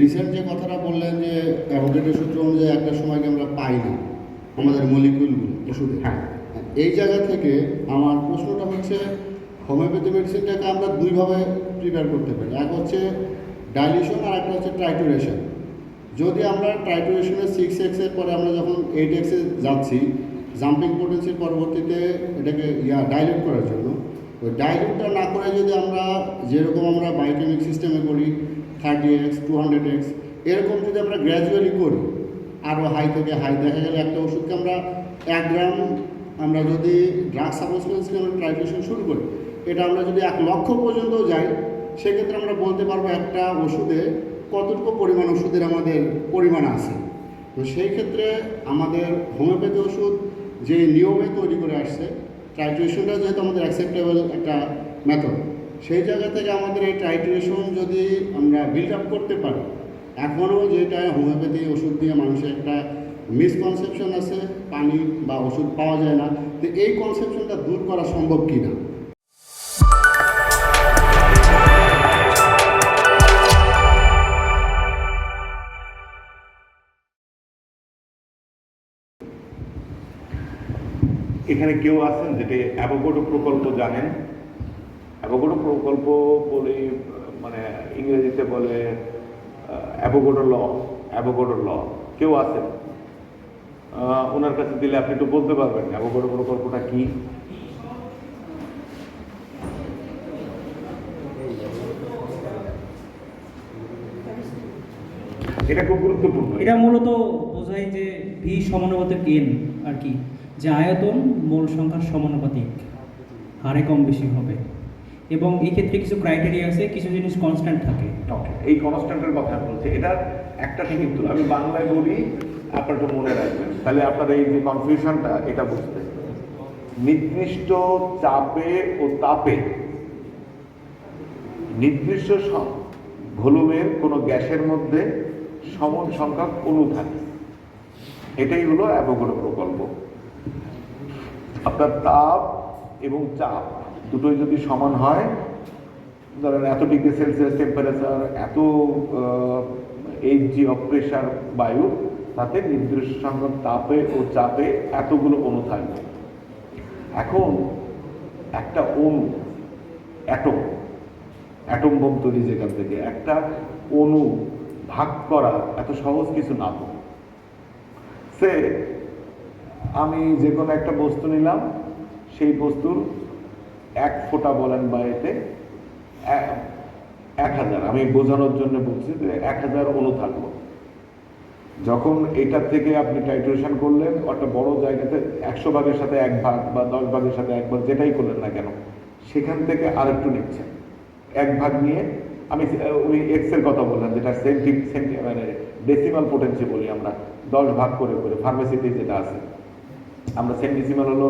Recent যে কথাটা বললেন যে অ্যাভোকেটের সূত্র অনুযায়ী একটা সময়কে আমরা পাই না আমাদের মলিকুলগুলো ওষুধে হ্যাঁ। এই জায়গা থেকে আমার প্রশ্নটা হচ্ছে হোমিওপ্যাথি মেডিসিনটাকে আমরা দুইভাবে প্রিপেয়ার করতে পারি। এক হচ্ছে ডাইলিউশন আর একটা হচ্ছে ট্রাইটুরেশন যদি আমরা ট্রাইটুরেশনের সিক্স এক্সের পরে আমরা যখন এইট এক্সে যাচ্ছি জাম্পিং পোটেন্সির পরবর্তীতে এটাকে ইয়া ডাইলিউট করার জন্য ওই ডাইলিউটটা না করে যদি আমরা যেরকম আমরা বায়োকেমিক সিস্টেমে করি thirty X two hundred X এরকম যদি আমরা গ্র্যাজুয়ালি করি আরও হাই থেকে হাই দেখা গেলে একটা ওষুধকে আমরা এক গ্রাম, আমরা যদি ড্রাগ সাবস্টেন্সকে আমরা ট্রাইটুরেশন শুরু করি, এটা আমরা যদি এক লক্ষ পর্যন্ত যাই, সেক্ষেত্রে আমরা বলতে পারব একটা ওষুধে কতটুকু পরিমাণ ওষুধের আমাদের পরিমাণ আছে। তো সেই ক্ষেত্রে আমাদের হোমিওপ্যাথি ওষুধ যে নিয়মে তৈরি করে আসছে ট্রাইটুরেশনটা যেহেতু আমাদের অ্যাকসেপ্টেবল একটা মেথড সেই জায়গা থেকে আমাদের এই ট্রাইটুরেশন যদি আমরা বিল্ড আপ করতে পারি এখনও যেটা হোমিওপ্যাথি ওষুধ দিয়ে মানুষের একটা মিসকনসেপশন আছে, পানি বা ওষুধ পাওয়া যায় না, তো এই কনসেপশনটা দূর করা সম্ভব কি না এখানে কেউ আছেন যেটা অ্যাভোগোডো প্রকল্প জানেন? অ্যাভোগোডো প্রকল্প বলে মানে ইংরেজিতে বলে অ্যাভোগোডো ল অ্যাভোগোডো ল। কেউ আছেন? ওনার কাছে দিলে আপনি একটু বলতে পারবেন অ্যাভোগোডো প্রকল্পটা কি? এটা খুব গুরুত্বপূর্ণ। এটা মূলত বোঝায় যে ভি সমানুপাতিক এন আর কি। যে আয়তন মোল সংখ্যার সমানুপাতিক, হারে কম বেশি হবে। এবং এই ক্ষেত্রে কিছু ক্রাইটেরিয়া আছে, কিছু জিনিস কনস্ট্যান্ট থাকে। এই কনস্ট্যান্টের কথা বলছে। এটা একটা কিন্তু আমি বাংলায় বলি, আপনার মনে রাখবেন। তাহলে আপনার এই যে কনফিউশনটা এটা বুঝতে। নির্দিষ্ট চাপে ও তাপে, নির্দিষ্ট ভলিউমের কোনো গ্যাসের মধ্যে সমান সংখ্যক অণু থাকে এটাই হলো অ্যাভোগাড্রো প্রকল্প আপনার তাপ এবং চাপ দুটোই যদি সমান হয়, ধরেন এত ডিগ্রি সেলসিয়াস টেম্পারেচার এত এইচ জি অফ প্রেশার বায়ু, তাতে নির্দিষ্ট তাপে ও চাপে এতগুলো অণু থাকবে। এখন একটা অণু অ্যাটম অ্যাটম বোম তৈরি যেখান থেকে একটা অণু ভাগ করা এত সহজ কিছু না। সে আমি যে কোনো একটা বস্তু নিলাম, সেই বস্তুর এক ফোঁটা বলেন বা এতে এক হাজার। আমি বোঝানোর জন্য বলছি যে এক হাজার অণু থাকল। যখন এটার থেকে আপনি টাইট্রেশন করলেন, একটা বড় জায়গাতে একশো ভাগের সাথে এক ভাগ বা দশ ভাগের সাথে এক ভাগ, যেটাই করলেন না কেন, সেখান থেকে আরেকটু নিচ্ছেন। এক ভাগ নিয়ে, আমি ওই এক্সের কথা বললাম যেটা সেন্টি সেন্টি মানে ডেসিমাল পোটেন্সি বলি আমরা, দশ ভাগ করে করে ফার্মেসিতে যেটা আছে। আমরা সেন্টিসিমাল হলো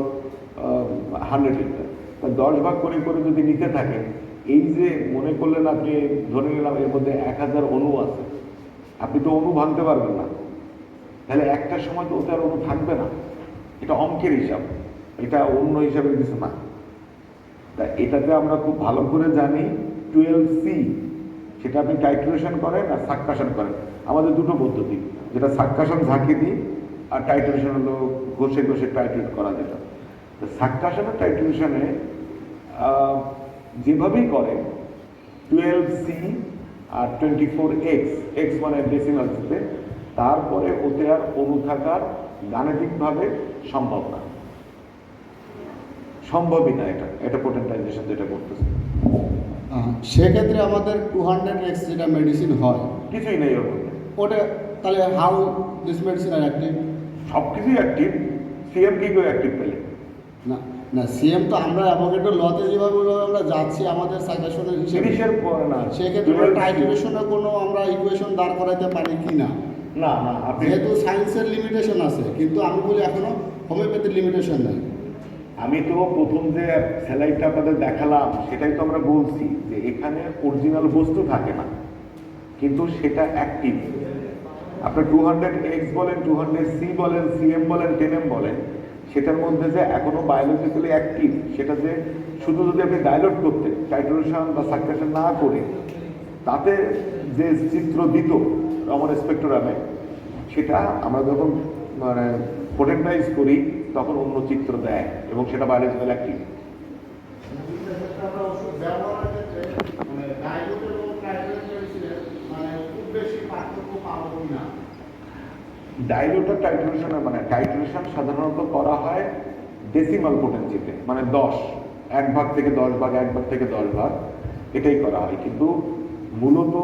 হান্ড্রেড লিটার তা দশ ভাগ করে করে যদি নিতে থাকেন, এই যে মনে করলেন আপনি, ধরে নিলাম এর মধ্যে এক হাজার অণু আছে, আপনি তো অণু ভাঙতে পারবেন না। তাহলে একটা সময় তো ওতে আর অণু থাকবে না। এটা অঙ্কের হিসাব। এটা অন্য হিসাবে কিছু না। তা এটাতে আমরা খুব ভালো করে জানি টুয়েলভ সি সেটা আপনি টাইট্রেশন করেন আর সাক্কাশন করেন। আমাদের দুটো পদ্ধতি, যেটা সাক্কাশন ঝাঁকি দিই আর টাইট্রেশন হলো ঘষে ঘষে টাইট্রেট করা যেটা। তো সাক্কাশন আর টাইট্রেশনে যেভাবেই করে টুয়েলভ সি আর টোয়েন্টি ফোর এক্স এক্স মানে ডেসিমাল সিতে তারপরে ওতে আর অনু থাকার গাণিতিকভাবে সম্ভব না। সম্ভবই না এটা এটা পোটেন্টাইজেশন যেটা করতেছে। সেক্ষেত্রে আমাদের টু হান্ড্রেড এক্স যেটা মেডিসিন হয় কিছুই নেই ওটা তাহলে how this medicine are active সব কিছুই অ্যাক্টিভ সিএম কি করে অ্যাক্টিভ পেলে। না না সিএম তো আমরা অ্যাভোকেটো লতে যেভাবে আমরা যাচ্ছি আমাদের সাজেশনের হিসেবে। পরে না সেক্ষেত্রে টাইট্রেশনে কোনো আমরা ইকুয়েশন দাঁড় করাইতে পারি কি না? না না যেহেতু সায়েন্সের লিমিটেশন আছে কিন্তু আমি বলি এখনও হোমিওপ্যাথির লিমিটেশন নাই। আমি তো প্রথম যে স্যালাইডটা আপনাদের দেখালাম সেটাই তো আমরা বলছি যে এখানে অরিজিনাল বস্তু থাকে না কিন্তু সেটা অ্যাক্টিভ আপনার টু হান্ড্রেড এক্স বলেন টু হান্ড্রেড সি বলেন সিএম বলেন টেনএম বলেন, সেটার মধ্যে যে এখনও বায়োলজিক্যালি অ্যাক্টিভ সেটা যে শুধু যদি আপনি ডাইলট করতে টাইট্রেশন বা সাকসেশন না করে, তাতে যে চিত্র দিত রমন স্পেক্ট্রামে সেটা আমরা যখন মানে পোটেন্টাইজ করি, তখন অন্য চিত্র দেয় এবং সেটা বায়োলজিক্যাল অ্যাক্টিভ আমরা ওষুধ ব্যবহারের ক্ষেত্রে মানে ডাইলুট এবং ট্রাইটুরেট মেডিসিনের মানে খুব বেশি ডাইলুটার টাইট্রেশন মানে টাইট্রেশন সাধারণত করা হয় ডেসিমাল পোটেন্সিতে মানে দশ, এক ভাগ থেকে দশ ভাগ, এক ভাগ থেকে দশ ভাগ, এটাই করা হয়। কিন্তু মূলত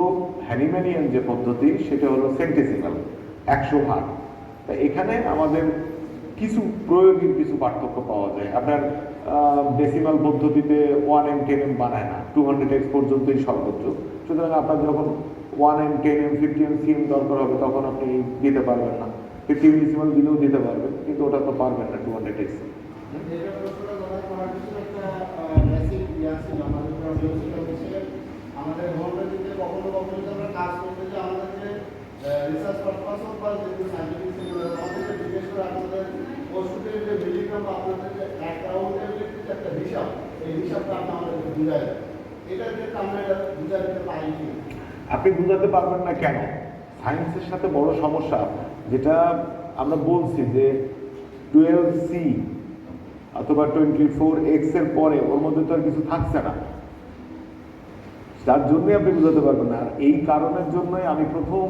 হ্যানিম্যানিয়ান যে পদ্ধতি, সেটা হলো সেন্টেসিমাল একশো ভাগ। তা এখানে আমাদের কিছু প্রয়োগের কিছু পার্থক্য পাওয়া যায়। আপনার ডেসিমাল পদ্ধতিতে ওয়ান এম টেন এম বানায় না। টু হান্ড্রেড এক্স পর্যন্তই সর্বোচ্চ। সুতরাং আপনার যখন one M ten M fifty M CM দরকার হবে, তখন আপনি দিতে পারবেন না। ফিফটি ডেসিমাল দিলেও দিতে পারবেন, কিন্তু ওটা তো পারবেন না টু হান্ড্রেড এক্স। এটা আমাদের কাজ করতে যে আমাদের যে রিসার্চ করে একটা হিসাব, এই হিসাবটা দেন এটার আমরা এটা বুঝাই দিতে পারি আপনি বুঝাতে পারবেন না কেন? সায়েন্সের সাথে বড় সমস্যা, যেটা আমরা বলছি যে টুয়েলভ সি অথবা টোয়েন্টি ফোর এক্সের পরে ওর মধ্যে তো আর কিছু থাকছে না। তার জন্যই আপনি বুঝাতে পারবেন না। আর এই কারণের জন্যই আমি প্রথম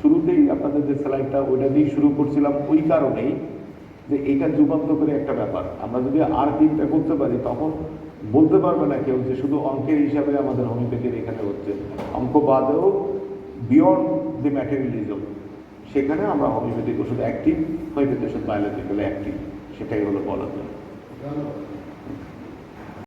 শুরুতেই আপনাদের যে স্লাইডটা ওইটা দিয়েই শুরু করছিলাম ওই কারণেই যে এটা যুগান্তকারী একটা ব্যাপার। আমরা যদি আর তিনটা করতে পারি, তখন বলতে পারবে না কেউ যে শুধু অঙ্কের হিসাবে আমাদের হোমিওপ্যাথির এখানে হচ্ছে। অঙ্ক বাদেও বিয়ন্ড দি ম্যাটেরিয়ালিজম সেখানে আমরা হোমিওপ্যাথিক ওষুধ অ্যাক্টিভ হোমিওপ্যাথি ওষুধ বায়োলজিক্যালি অ্যাক্টিভ সেটাই হলো বলার ধন্যবাদ